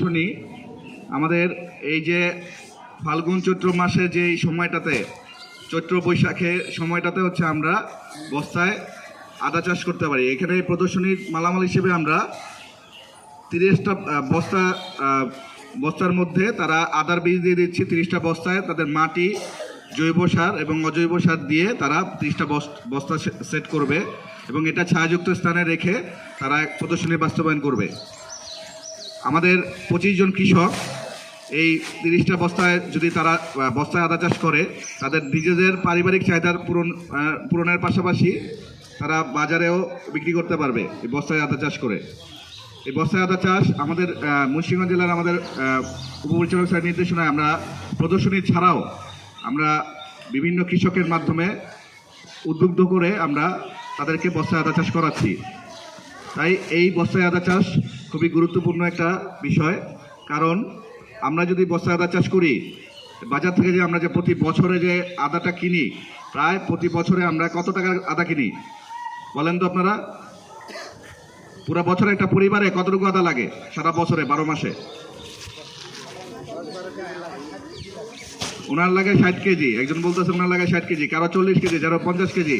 প্রদর্শনী আমাদের এই যে ফাল্গুন চৈত্র মাসে যে এই সময়টাতে, চৈত্র বৈশাখে সময়টাতে হচ্ছে আমরা বস্তায় আদা চাষ করতে পারি। এখানে এই প্রদর্শনীর মালামাল হিসেবে আমরা তিরিশটা বস্তা বস্তার মধ্যে তারা আদার বীজ দিয়ে দিচ্ছে। তিরিশটা বস্তায় তাদের মাটি, জৈব সার এবং অজৈব সার দিয়ে তারা তিরিশটা বস্তা সেট করবে এবং এটা ছায়াযুক্ত স্থানে রেখে তারা প্রদর্শনী বাস্তবায়ন করবে। আমাদের পঁচিশ জন কৃষক, এই তিরিশটা বস্তায় যদি তারা বস্তায় আদা চাষ করে, তাদের নিজেদের পারিবারিক চাহিদার পূরণ পূরণের পাশাপাশি তারা বাজারেও বিক্রি করতে পারবে এই বস্তায় আদা চাষ করে। এই বস্তায় আদা চাষ আমাদের মুন্সিগঞ্জ জেলার আমাদের উপপরিচালক স্যার নির্দেশনায় আমরা প্রদর্শনী ছাড়াও আমরা বিভিন্ন কৃষকের মাধ্যমে উদ্বুদ্ধ করে আমরা তাদেরকে বস্তায় আদা চাষ করাচ্ছি। তাই এই বস্তায় আদা চাষ খুবই গুরুত্বপূর্ণ একটা বিষয়। কারণ আমরা যদি বস্তায় আদা চাষ করি, বাজার থেকে যে আমরা যে প্রতি বছরে যে আদাটা কিনি, প্রায় প্রতি বছরে আমরা কত টাকার আদা কিনি? বলেন তো আপনারা। পুরো বছরে একটা পরিবারে কতটুকু আদা লাগে? সারা বছরে, বারো মাসে। ওনার লাগে ষাট কেজি, একজন বলতেছে ওনার লাগে ষাট কেজি, কারও চল্লিশ কেজি, যারা পঞ্চাশ কেজি।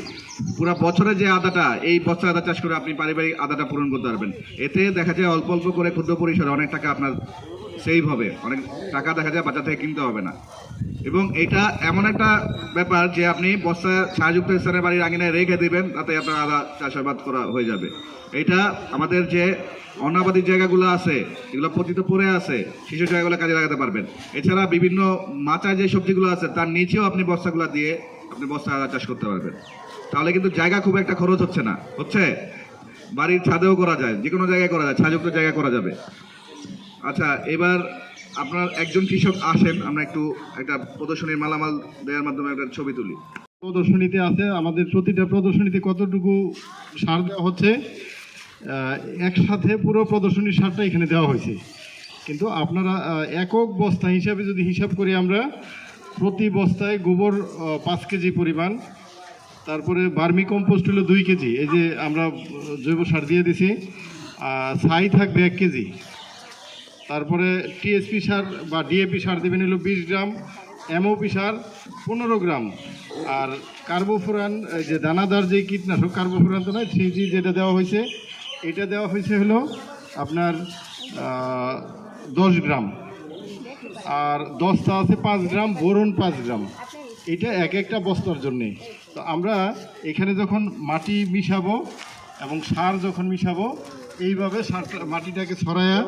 পুরো বছরে যে আদাটা, এই বছর আদা চাষ করে আপনি পারিবারিক আদাটা পূরণ করতে পারবেন। এতে দেখা যায় অল্প অল্প করে ক্ষুদ্র পরিসরে অনেক টাকা আপনার সেভ হবে অনেক টাকা দেখা যায় বাজার থেকে কিনতে হবে না। এবং এটা এমন একটা ব্যাপার যে আপনি বস্তা ছায়াযুক্ত স্থানে বাড়ির আঙিনায় রেখে দেবেন, তাতে আপনার আদা চাষাবাদ করা হয়ে যাবে। এটা আমাদের যে অনাবাদী জায়গাগুলো আছে যেগুলো পতিত পড়ে আছে শিশু জায়গাগুলো কাজে লাগাতে পারবেন। এছাড়া বিভিন্ন মাচা যে সবজিগুলো আছে, তার নিচেও আপনি বস্তাগুলো দিয়ে আপনি বস্তা আদা চাষ করতে পারবেন। তাহলে কিন্তু জায়গা খুব একটা খরচ হচ্ছে না। হচ্ছে? বাড়ির ছাদেও করা যায় যে কোনো জায়গায় করা যায়, ছায়াযুক্ত জায়গায় করা যাবে। আচ্ছা এবার আপনার একজন কৃষক আসেন, আমরা একটু একটা প্রদর্শনীর মালামাল দেওয়ার মাধ্যমে একটা ছবি তুলি। প্রদর্শনীতে আছে, আমাদের প্রতিটা প্রদর্শনীতে কতটুকু সার দেওয়া হচ্ছে একসাথে পুরো প্রদর্শনীর সারটা এখানে দেওয়া হয়েছে। কিন্তু আপনারা একক বস্তা হিসাবে যদি হিসাব করি আমরা, প্রতি বস্তায় গোবর পাঁচ কেজি পরিমাণ, তারপরে বার্মি কম্পোস্ট হলো দুই কেজি, এই যে আমরা জৈব সার দিয়ে দিছি ছাই থাকবে এক কেজি। তারপরে টিএসপি সার বা ডিএপি সার দেবেন হলো বিশ গ্রাম, এমওপি সার পনেরো গ্রাম। আর কার্বোফোরান যে দানাদার যে কীটনাশক, কার্বোফোরান তো নয় থ্রি যেটা দেওয়া হয়েছে, এটা দেওয়া হয়েছে হলো আপনার দশ গ্রাম। আর দশটা আছে পাঁচ গ্রাম, বোরন পাঁচ গ্রাম। এটা এক একটা বস্তার জন্যে। তো আমরা এখানে যখন মাটি মিশাবো এবং সার যখন মিশাবো, এইভাবে সার মাটিটাকে ছড়ায়া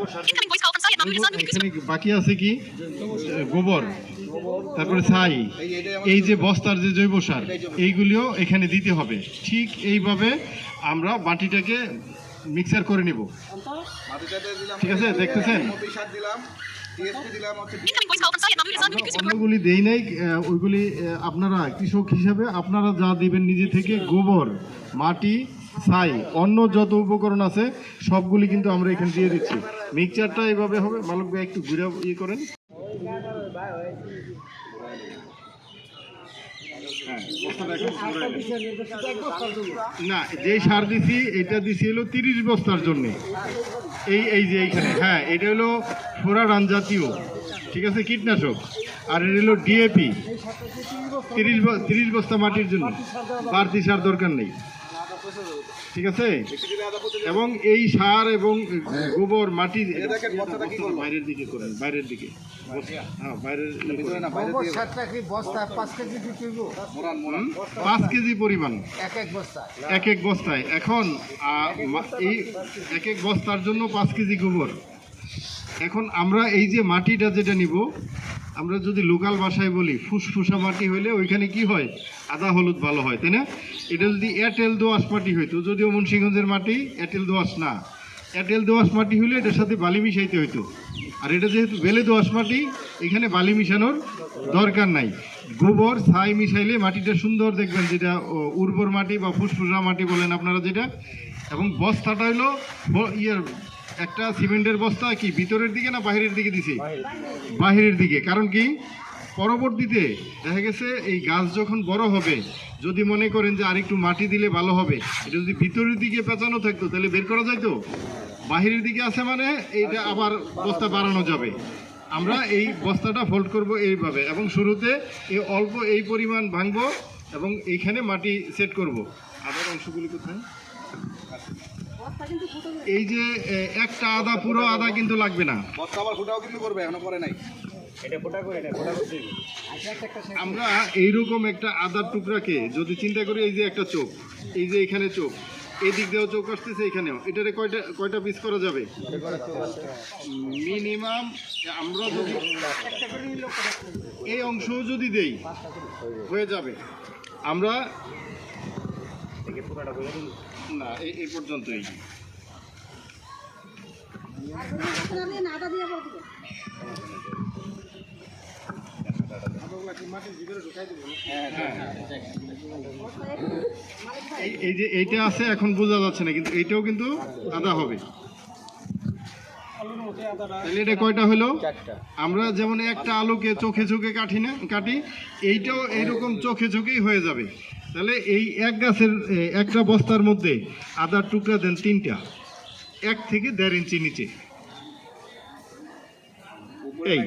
এখানে বাকি আছে কি? গোবর তারপরে ছাই এই যে বস্তার যে জৈব সার এইগুলিও এখানে দিতে হবে। ঠিক এইভাবে আমরা মাটিটাকে মিক্সার করে নিব। ঠিক আছে, দেখতেছেন? অন্যগুলি দেই নাই ওইগুলি আপনারা কৃষক হিসাবে আপনারা যা দিবেন নিজে থেকে গোবর মাটি ছাই, অন্য যত উপকরণ আছে, সবগুলি কিন্তু আমরা এখানে দিয়ে দিচ্ছি। মিক্সচারটা এইভাবে হবে, মালক ভাই একটু ঘুরে ইয়ে করেন। না, যে সার দিছি, এটা দিছি হলো তিরিশ বস্তার জন্য। এই এই যে এইখানে হ্যাঁ এটা হলো ফোরারান জাতীয়, ঠিক আছে, কীটনাশক। আর এটা হলো ডিএপি, তিরিশ তিরিশ বস্তা মাটির জন্য। বাড়তি সার দরকার নেই। ঠিক আছে? এবং এই সার এবং গোবর মাটি বাইরের দিকে করেন বাইরের দিকে। হ্যাঁ বাইরের পাঁচ কেজি দিতে হইব? হুম? পাঁচ কেজি পরিমাণ। এক এক বস্তা এক এক বস্তায়। এখন এই এক এক বস্তার জন্য পাঁচ কেজি গোবর। এখন আমরা এই যে মাটিটা যেটা নিব আমরা যদি লোকাল ভাষায় বলি, ফুসফুসা মাটি হইলে ওইখানে কি হয়? আদা, হলুদ ভালো হয়, তাই না? এটা যদি এয়ারটেল দোয়াশ মাটি হইতো, যদিও মুন্সিগঞ্জের মাটি এয়ারটেল দোয়াশ না। এয়ারটেল দোয়াশ মাটি হইলে এটার সাথে বালি মিশাইতে হইতো। আর এটা যেহেতু বেলে দোয়াশ মাটি, এখানে বালি মিশানোর দরকার নাই। গোবর, ছাই মিশাইলে মাটিটা সুন্দর দেখবেন, যেটা উর্বর মাটি বা ফুসফুসা মাটি বলেন আপনারা যেটা। এবং বস্তাটা হইল ইয়ের একটা সিমেন্টের বস্তা কি ভিতরের দিকে না বাইরের দিকে দিছে? বাহিরের দিকে। কারণ কি? পরবর্তীতে দেখা গেছে এই গাছ যখন বড় হবে যদি মনে করেন যে আরেকটু মাটি দিলে ভালো হবে এটা যদি ভিতরের দিকে পেঁচানো থাকতো তাহলে বের করা যাইতো? বাহিরের দিকে আছে মানে এইটা আবার বস্তা বাড়ানো যাবে। আমরা এই বস্তাটা ফোল্ড করব এইভাবে এবং শুরুতে এই অল্প এই পরিমাণ ভাঙবো এবং এইখানে মাটি সেট করব। আবার অংশগুলি কোথায়? এই যে একটা আদা পুরো আদা কিন্তু লাগবে না। আবার ফুটাও কিন্তু করবে এখনও করে নাই। আমরা এইরকম একটা আদার টুকরাকে যদি চিন্তা করি এই যে একটা চোখ এই যে এখানে চোখ এই দিক দিয়েও চোখ আসতেছে এখানেও। এটারে কয়টা কয়টা পিস করা যাবে? মিনিমাম আমরা যদি এই অংশও যদি দেই হয়ে যাবে। আমরা না এই এই পর্যন্তই। এই- এই যে এইটা আছে এখন বোঝা যাচ্ছে না কিন্তু এইটাও কিন্তু আদা হবে। তাহলে এটা কয়টা হলো? আমরা যেমন একটা আলুকে চোখে চোখে কাটি না কাটি এইটাও এইরকম চোখে চোখেই হয়ে যাবে। তাহলে এই এক গাছের একটা বস্তার মধ্যে আদার টুকরা দেন তিনটা। এক থেকে দেড় ইঞ্চি নিচে। এই।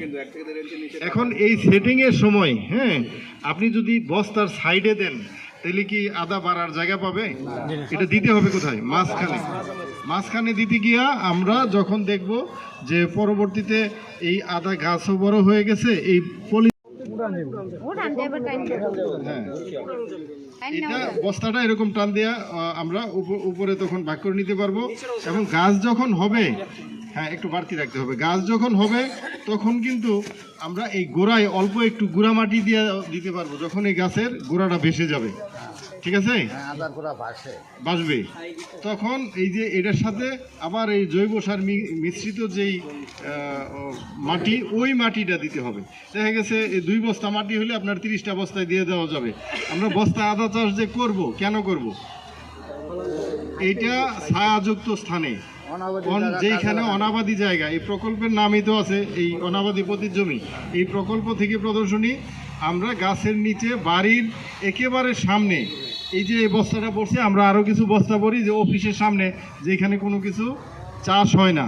এখন এই সেটিং এর সময় হ্যাঁ আপনি যদি বস্তার সাইডে দেন তাহলে কি আদা বাড়ার জায়গা পাবে? এটা দিতে হবে কোথায়? মাঝখানে। মাঝখানে দিতে গিয়া আমরা যখন দেখব যে পরবর্তীতে এই আদা গাছও বড় হয়ে গেছে এই পলি হ্যাঁ। এটা বস্তাটা এরকম টান দেওয়া আমরা উপ- উপরে তখন ভাগ করে নিতে পারব। এবং গাছ যখন হবে হ্যাঁ একটু বাড়তি রাখতে হবে। গাছ যখন হবে তখন কিন্তু আমরা এই গোড়ায় অল্প একটু গুঁড়া মাটি দিয়ে দিতে পারব যখন এই গাছের গোড়াটা ভেসে যাবে। ঠিক আছে? হ্যাঁ, বাসবে। তখন এই যে এটার সাথে আবার এই জৈব সার মিশ্রিত যেই মাটি ওই মাটিটা দিতে হবে। দেখা গেছে এই দুই বস্তা মাটি হলে আপনার তিরিশটা বস্তায় দিয়ে দেওয়া যাবে। আমরা বস্তা আদা চাষ যে করব কেন করব? এইটা ছায়াযুক্ত স্থানে। যেইখানে অনাবাদী জায়গা এই প্রকল্পের নামই তো আছে এই অনাবাদী পতির জমি। এই প্রকল্প থেকে প্রদর্শনী আমরা গাছের নিচে বাড়ির একেবারে সামনে এই যে এই বস্তাটা পড়ছে, আমরা আরও কিছু বস্তা পড়ি যে অফিসের সামনে, যেখানে কোনো কিছু চাষ হয় না।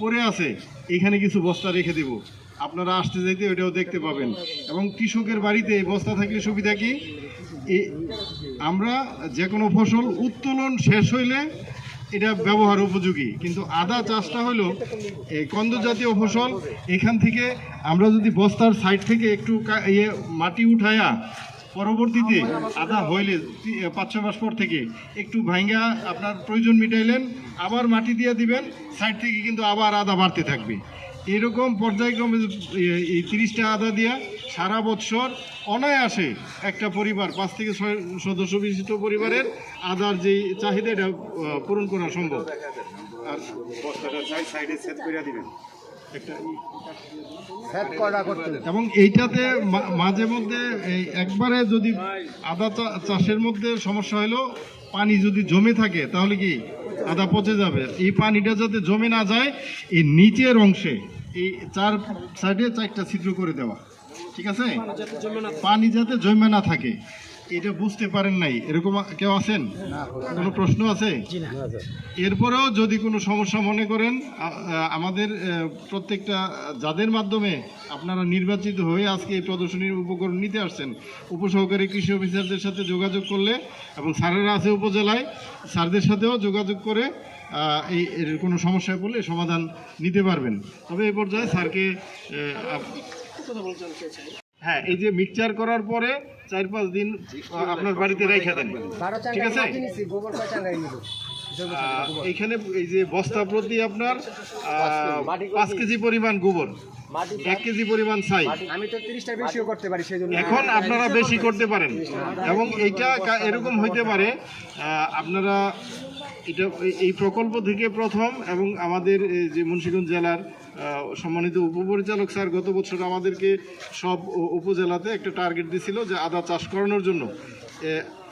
পড়ে আছে, এখানে কিছু বস্তা রেখে দেব। আপনারা আসতে যাইতে ওইটাও দেখতে পাবেন। এবং কৃষকের বাড়িতে এই বস্তা থাকলে সুবিধা কি? আমরা যে কোনো ফসল উত্তোলন শেষ হইলে এটা ব্যবহার উপযোগী। কিন্তু আদা চাষটা হলো এই জাতীয় ফসল, এখান থেকে আমরা যদি বস্তার সাইড থেকে একটু ইয়ে মাটি উঠায়া পরবর্তীতে আদা হইলে তি- পাঁচ ছ মাস পর থেকে একটু ভাঙ্গা আপনার প্রয়োজন মিটাইলেন, আবার মাটি দিয়ে দিবেন, সাইড থেকে কিন্তু আবার আদা বাড়তে থাকবে। এরকম পর্যায়ক্রমে এই তিরিশটা আদা দিয়া সারা বৎসর অনায়াসে একটা পরিবার, পাঁচ থেকে ছয় সদস্য বিশিষ্ট পরিবারের আদার যে চাহিদা, এটা পূরণ করা সম্ভব। আর বস্তাটা সাইডে সেট করে দিবেন। এবং এইটাতে মাঝে মধ্যে এই একবারে যদি আদা চা- চাষের মধ্যে সমস্যা হলো পানি যদি জমে থাকে তাহলে কি আদা পচে যাবে? এই পানিটা যাতে জমে না যায় এই নিচের অংশে এই চার সাইডে চারটা ছিদ্র করে দেওয়া। ঠিক আছে? পানি যাতে জমে না থাকে। এটা বুঝতে পারেন নাই। এরকম কেউ আছেন? কোনো প্রশ্ন আছে? এরপরেও যদি কোনো সমস্যা মনে করেন আমাদের প্রত্যেকটা যাদের মাধ্যমে আপনারা নির্বাচিত হয়ে আজকে এই প্রদর্শনীর উপকরণ নিতে আসছেন উপসহকারী কৃষি অফিসারদের সাথে যোগাযোগ করলে এবং স্যারেরা আছে উপজেলায় স্যারদের সাথেও যোগাযোগ করে এই এর কোনো সমস্যায় পড়লে সমাধান নিতে পারবেন। তবে এই পর্যায়ে স্যারকে হ্যাঁ এই যে মিক্সচার করার পরে চার পাঁচ দিন আপনার বাড়িতে রেখে দেন। ঠিক আছে? এইখানে এই যে বস্তা প্রতি আপনার পাঁচ কেজি পরিমাণ গোবর। এক কেজি পরিমাণ ছাই। আমি তো তিরিশটার বেশিও করতে পারি সেই জন্য এখন আপনারা বেশি করতে পারেন। এবং এইটা এরকম হইতে পারে আপনারা এটা এই- প্রকল্প থেকে প্রথম এবং আমাদের এই যে মুন্সিগঞ্জ জেলার সম্মানিত উপপরিচালক স্যার, গত বছর আমাদেরকে সব উপজেলাতে একটা টার্গেট দিছিল যে আদা চাষ করানোর জন্য।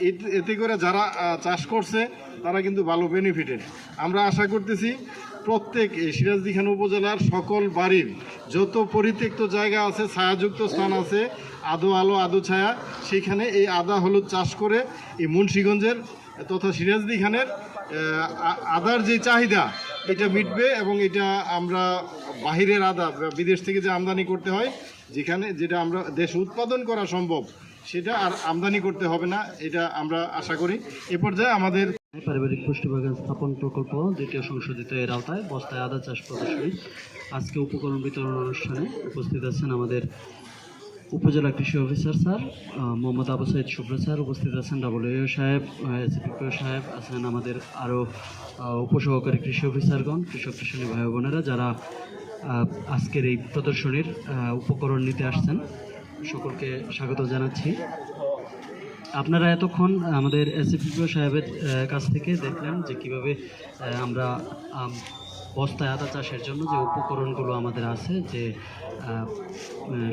এতে- করে যারা চাষ করছে, তারা কিন্তু ভালো বেনিফিটেড আমরা আশা করতেছি প্রত্যেক সিরাজদিখান উপজেলার সকল বাড়ির যত পরিত্যক্ত জায়গা আছে, ছায়াযুক্ত স্থান আছে, আদো আলো, আদো ছায়া, সেখানে এই আদা হলুদ চাষ করে এই মুন্সিগঞ্জের তথা সিরাজদিখানের আদার যে চাহিদা, এটা মিটবে এবং এটা আমরা বাহিরের আদা বিদেশ থেকে যে আমদানি করতে হয়, যেখানে যেটা আমরা দেশে উৎপাদন করা সম্ভব, সেটা আর আমদানি করতে হবে না, এটা আমরা আশা করি। এ পর্যায়ে আমাদের পারিবারিক পুষ্টি বাগান স্থাপন প্রকল্প, দ্বিতীয় সংশোধিত এর আওতায় বস্তায় আদা চাষ প্রদর্শনী। আজকে উপকরণ বিতরণ অনুষ্ঠানে উপস্থিত আছেন আমাদের উপজেলা কৃষি officer sir Mohammad Abu Sayeed Shubhro sir, উপস্থিত আছেন ডাব্লিউ সাহেব এসিপিপিও সাহেব, আছেন আমাদের আরও উপসহকারী কৃষি অফিসারগণ, কৃষক কৃষণী ভাই বোনেরা যারা আজকের এই প্রদর্শনীর উপকরণ নিতে আসছেন। সকলকে স্বাগত জানাচ্ছি। আপনারা এতক্ষণ আমাদের এসিপিও সাহেবের কাছ থেকে দেখলেন যে কীভাবে আমরা বস্তায় আদা চাষের জন্য যে উপকরণগুলো আমাদের আছে, যে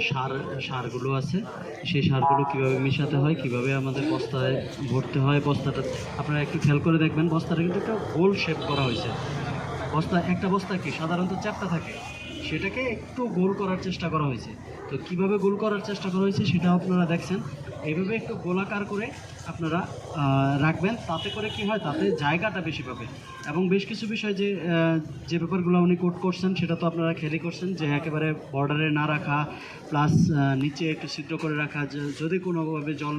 সার, সারগুলো আছে, সেই সারগুলো কীভাবে মেশাতে হয়, কীভাবে আমাদের বস্তায় ভরতে হয়, বস্তাটা, আপনারা একটু খেয়াল করে দেখবেন, বস্তাটা কিন্তু একটা গোল শেপ করা হয়েছে। বস্তা, একটা বস্তা কি? সাধারণত চারটা থাকে। সেটাকে একটু গোল করার চেষ্টা করা হয়েছে। তো কীভাবে গোল করার চেষ্টা করা হয়েছে সেটা আপনারা দেখছেন। এইভাবে একটু গোলাকার করে আপনারা রাখবেন। তাতে করে কি হয়, তাতে জায়গাটা বেশি পাবে এবং বেশ কিছু বিষয় যে যে ব্যাপারগুলো উনি কোট করছেন, সেটা তো আপনারা খেয়ালই করছেন যে একেবারে বর্ডারে না রাখা প্লাস নিচে একটু ছিদ্র করে রাখা যদি কোনোভাবে জল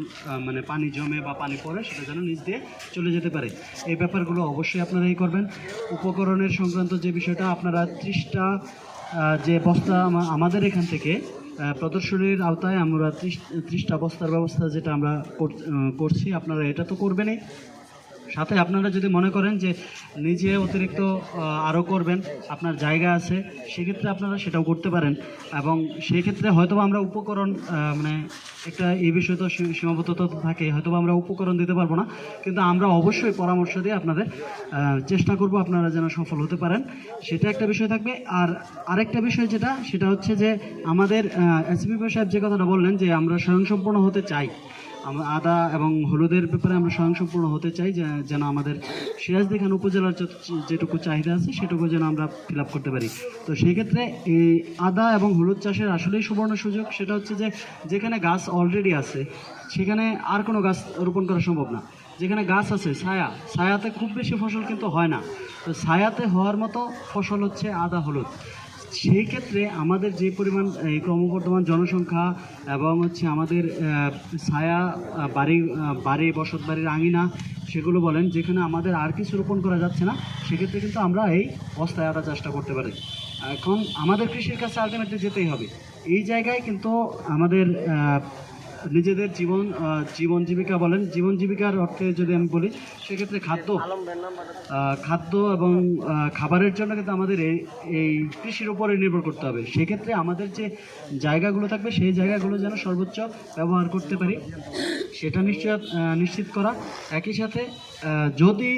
মানে পানি জমে বা পানি পড়ে, সেটা যেন নিচ দিয়ে চলে যেতে পারে। এই ব্যাপারগুলো অবশ্যই আপনারা এই করবেন। উপকরণের সংক্রান্ত যে বিষয়টা, আপনারা ত্রিশটা যে বস্তা আমাদের এখান থেকে প্রদর্শনীর আওতায় আমরা ত্রিশ ত্রিশটা বস্তার ব্যবস্থা যেটা আমরা কর- করছি, আপনারা এটা তো করবেনই। সাথে আপনারা যদি মনে করেন যে নিজে অতিরিক্ত আরও করবেন, আপনার জায়গা আছে, সেক্ষেত্রে আপনারা সেটাও করতে পারেন। এবং সেই ক্ষেত্রে হয়তো আমরা উপকরণ মানে একটা এই বিষয়ে তো সীমাবদ্ধতা থাকে হয়তো আমরা উপকরণ দিতে পারব না। কিন্তু আমরা অবশ্যই পরামর্শ দিয়ে আপনাদের চেষ্টা করব আপনারা যেন সফল হতে পারেন। সেটা একটা বিষয় থাকবে। আর আরেকটা বিষয় যেটা, সেটা হচ্ছে যে আমাদের এসপি সাহেব যে কথাটা বললেন যে আমরা স্বয়ংসম্পূর্ণ হতে চাই। আদা এবং হলুদের ব্যাপারে আমরা স্বয়ংসম্পূর্ণ হতে চাই যেন আমাদের সিরাজদি খান উপজেলার যেটুকু চাহিদা আছে, সেটুকু যেন আমরা ফিল করতে পারি। তো সেই ক্ষেত্রে এই আদা এবং হলুদ চাষের আসলেই সুবর্ণ সুযোগ, সেটা হচ্ছে যে, যেখানে গাছ অলরেডি আছে, সেখানে আর কোনো গাছ রোপণ করা সম্ভব না। যেখানে গাছ আছে, ছায়া, ছায়াতে খুব বেশি ফসল কিন্তু হয় না। তো ছায়াতে হওয়ার মতো ফসল হচ্ছে আদা হলুদ সেই ক্ষেত্রে আমাদের যে পরিমাণ, এই ক্রমবর্ধমান জনসংখ্যা এবং হচ্ছে আমাদের ছায়া বাড়ি বাড়ি, বসত বাড়ির আঙিনা, সেগুলো বলেন, যেখানে আমাদের আর কিছু রোপণ করা যাচ্ছে না, সেক্ষেত্রে কিন্তু আমরা এই অস্থায় আদা চাষটা করতে পারি। এখন আমাদের কৃষির কাছে আলটিমেটলি যেতেই হবে। এই জায়গায় কিন্তু আমাদের নিজেদের জীবন জীবন জীবিকা বলেন, জীবন জীবিকার অর্থে যদি আমি বলি, সেক্ষেত্রে খাদ্য খাদ্য এবং খাবারের জন্য কিন্তু আমাদের এই কৃষির উপরে নির্ভর করতে হবে। সেক্ষেত্রে আমাদের যে জায়গাগুলো থাকবে, সেই জায়গাগুলো যেন সর্বোচ্চ ব্যবহার করতে পারি, সেটা নিশ্চয় নিশ্চিত করা। একই সাথে যদি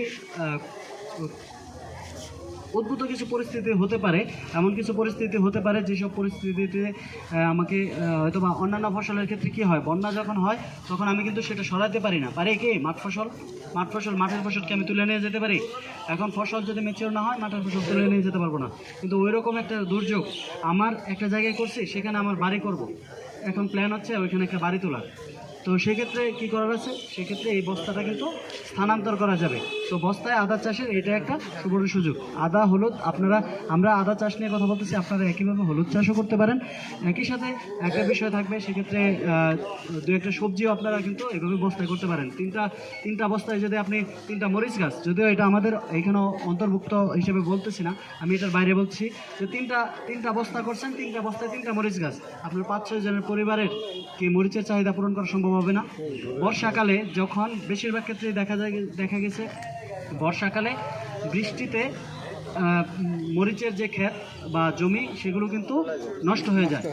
আহ, উদ্ভূত কিছু পরিস্থিতি হতে পারে এমন কিছু পরিস্থিতি হতে পারে যেসব পরিস্থিতিতে আমাকে হয়তো বা অন্যান্য ফসলের ক্ষেত্রে কী হয় বন্যা যখন হয় তখন আমি কিন্তু সেটা সরাতে পারি না। পারে কি? মাঠ ফসল? মাঠ ফসল মাঠের ফসলকে আমি তুলে নিয়ে যেতে পারি। এখন ফসল যদি মেচিওর না হয় মাঠের ফসল তুলে নিয়ে যেতে পারব না। কিন্তু ওই রকম একটা দুর্যোগ আমার একটা জায়গায় করছি সেখানে আমার বাড়ি করব। এখন প্ল্যান হচ্ছে ওইখানে একটা বাড়ি তোলা তো সেক্ষেত্রে কি করার আছে সেক্ষেত্রে এই বস্তাটা কিন্তু স্থানান্তর করা যাবে। তো বস্তায় আদা চাষের এটা একটা সুবর্ণ সুযোগ। আদা, হলুদ, আপনারা, আমরা আদা চাষ নিয়ে কথা বলতেছি, আপনারা একইভাবে হলুদ চাষও করতে পারেন। একই সাথে একটা বিষয় থাকবে, সেক্ষেত্রে দু একটা সবজিও আপনারা কিন্তু এভাবে বস্তায় করতে পারেন। তিনটা তিনটা বস্তায় যদি আপনি তিনটা মরিচ গাছ, যদিও এটা আমাদের এখানেও অন্তর্ভুক্ত হিসেবে বলতেছি না, আমি এটার বাইরে বলছি যে তিনটা তিনটা বস্তা করছেন, তিনটা বস্তায় তিনটা মরিচ গাছ। আপনার পাঁচ ছয় জনের পরিবারের কি মরিচের চাহিদা পূরণ করা সম্ভব হবে না। বর্ষাকালে যখন বেশিরভাগ ক্ষেত্রে দেখা যায়, দেখা গেছে, বর্ষাকালে বৃষ্টিতে মরিচের যে ক্ষেত বা জমি, সেগুলো কিন্তু নষ্ট হয়ে যায়।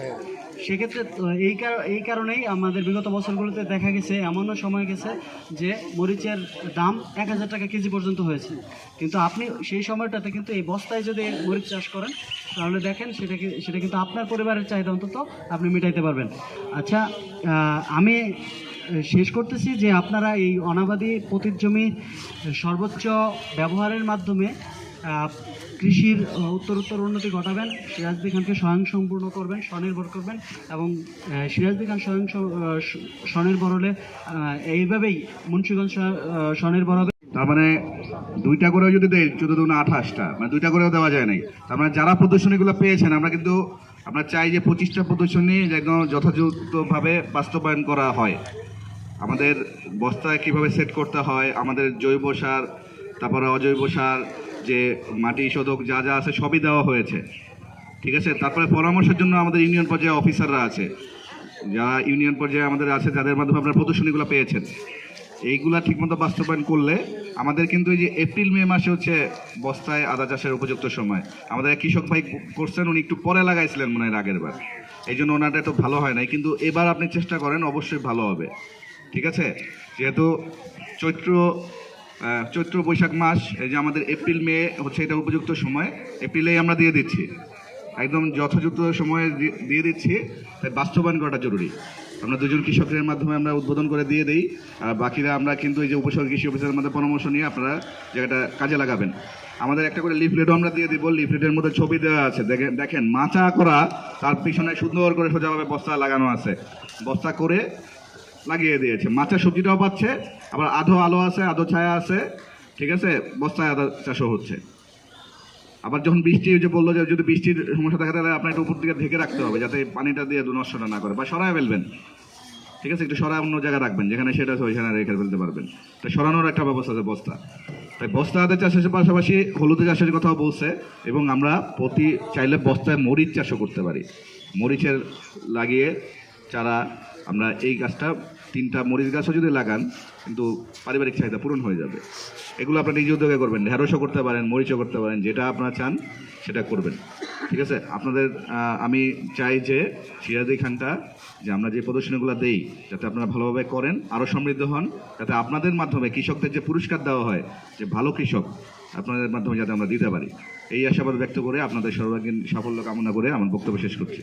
সেক্ষেত্রে এই এই কারণেই আমাদের বিগত বছরগুলোতে দেখা গেছে, এমনও সময় গেছে যে মরিচের দাম এক হাজার টাকা কেজি পর্যন্ত হয়েছে। কিন্তু আপনি সেই সময়টাতে কিন্তু এই বস্তায় যদি মরিচ চাষ করেন, তাহলে দেখেন সেটা সেটা কিন্তু আপনার পরিবারের চাহিদা অন্তত আপনি মেটাইতে পারবেন। আচ্ছা আমি শেষ করতেছি যে আপনারা এই অনাবাদী পতির জমি সর্বোচ্চ ব্যবহারের মাধ্যমে কৃষির উত্তরোত্তর উন্নতি ঘটাবেন সিরাজদি খানকে স্বয়ংসম্পূর্ণ করবেন, স্বনির্ভর করবেন এবং সিরাজদি খান স্বয়ং স্বনির্ভর হলে এইভাবেই মুন্সিগঞ্জ স্বনির্ভর হবে। তার মানে দুইটা করেও যদি দেয় চোদ্দ দুগুণ আঠাশটা মানে দুইটা করেও দেওয়া যায় নাই। তার মানে যারা প্রদর্শনীগুলো পেয়েছেন, আমরা কিন্তু, আমরা চাই যে পঁচিশটা প্রদর্শনী একদম যথাযথভাবে বাস্তবায়ন করা হয়। আমাদের বস্তায় কীভাবে সেট করতে হয়, আমাদের জৈব সার, তারপরে অজৈব সার যে মাটি শোধক যা যা আছে সবই দেওয়া হয়েছে। ঠিক আছে? তারপরে পরামর্শের জন্য আমাদের ইউনিয়ন পর্যায়ে অফিসাররা আছে। যারা ইউনিয়ন পর্যায়ে আমাদের আছে, যাদের মাধ্যমে আপনারা প্রদর্শনীগুলো পেয়েছেন। এইগুলা ঠিকমতো বাস্তবায়ন করলে আমাদের কিন্তু এই যে এপ্রিল, মে মাসে হচ্ছে বস্তায় আদা চাষের উপযুক্ত সময়। আমাদের কৃষক ভাই করছেন, উনি একটু পরে লাগাইছিলেন মনে হয় আগের বার। এই জন্য ওনারটা একটু ভালো হয় নাই, কিন্তু এবার আপনি চেষ্টা করেন, অবশ্যই ভালো হবে। ঠিক আছে? যেহেতু চৈত্র চৈত্র বৈশাখ মাস যে আমাদের এপ্রিল, মে হচ্ছে এটা উপযুক্ত সময়। এপ্রিলেই আমরা দিয়ে দিচ্ছি। একদম যথাযথ সময়ে দিয়ে দিচ্ছি। তাই বাস্তবায়ন করাটা জরুরি। আমরা দুজন কৃষকের মাধ্যমে আমরা উদ্বোধন করে দিয়ে দিই। আর বাকিরা আমরা কিন্তু এই যে উপসর্গ কৃষি অফিসের মধ্যে পরামর্শ নিয়ে আপনারা জায়গাটা কাজে লাগাবেন। আমাদের একটা করে লিফলেটও আমরা দিয়ে দিব। লিফলেটের মধ্যে ছবি দেওয়া আছে। দেখেন দেখেন, মাচা করা, তার পিছনে সুন্দর করে সোজাভাবে বস্তা লাগানো আছে। বস্তা করে লাগিয়ে দিয়েছে। মাচা সবজিটাও পাচ্ছে, আবার আধো আলো আছে, আধো ছায়া আছে, ঠিক আছে? বস্তায় আদা চাষও হচ্ছে। আবার যখন বৃষ্টি যে বলল যে যদি বৃষ্টির সমস্যা দেখা তাহলে আপনার একটু উপর দিকে ঢেকে রাখতে হবে, যাতে পানিটা দিয়ে নষ্ট না করে। বা সরায় ফেলবেন। ঠিক আছে? একটু সরায় অন্য জায়গায় রাখবেন, যেখানে সেটা আছে, ওইখানে রেখে ফেলতে পারবেন। তো সরানোর একটা ব্যবস্থা আছে বস্তা। তাই বস্তা আদের চাষের পাশাপাশি হলুদের চাষের কথাও বলছে, এবং আমরা প্রতি চাইলে বস্তায় মরিচ চাষও করতে পারি। মরিচের লাগিয়ে চারা, আমরা এই গাছটা তিনটা মরিচ গাছও যদি লাগান, কিন্তু পারিবারিক চাহিদা পূরণ হয়ে যাবে। এগুলো আপনার নিজ উদ্যোগে করবেন ঢেঁড়সও করতে পারেন, মরিচও করতে পারেন, যেটা আপনারা চান সেটা করবেন। ঠিক আছে? আপনাদের আমি চাই যে সিরাজি খানটা, যে আমরা যে প্রদর্শনীগুলো দেই, যাতে আপনারা ভালোভাবে করেন, আরও সমৃদ্ধ হন, যাতে আপনাদের মাধ্যমে কৃষকদের যে পুরস্কার দেওয়া হয়, যে ভালো কৃষক, আপনাদের মাধ্যমে যাতে আমরা দিতে পারি। এই আশাবাদ ব্যক্ত করে আপনাদের সর্বাঙ্গীন সাফল্য কামনা করে আমার বক্তব্য শেষ করছি।